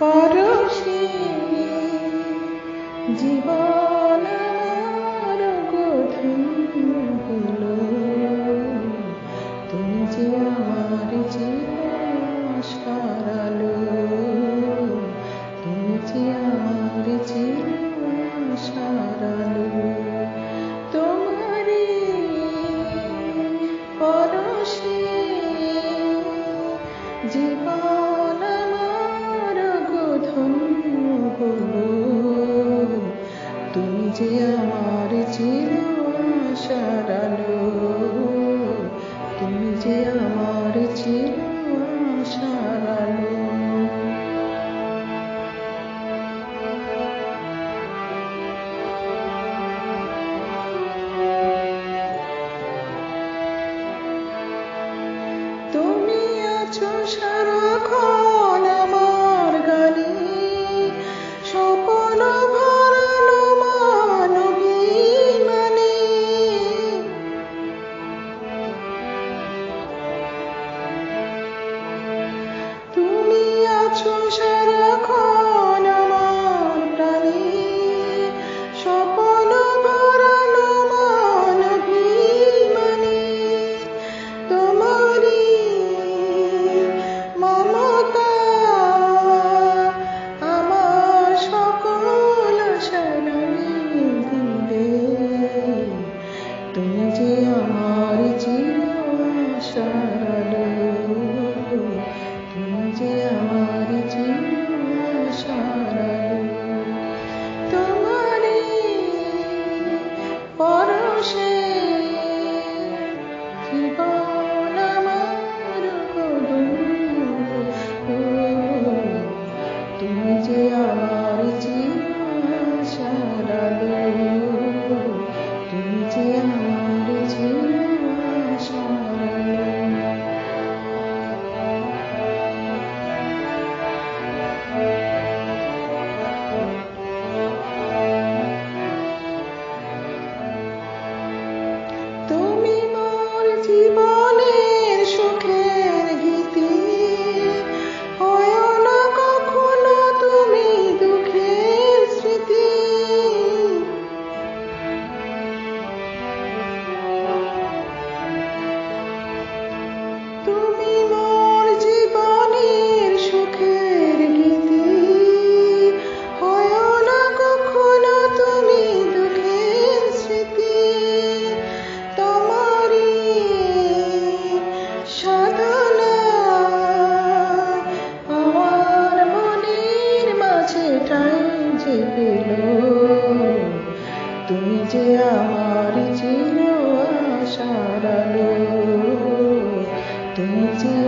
পরশিনী জীবন হারালো তুমি যে আমার ছিল আশার আলো তুমি আছো সারাক্ষণ কাছে পেল তুমি যে আমার ছিল আশার আলো তুমি যে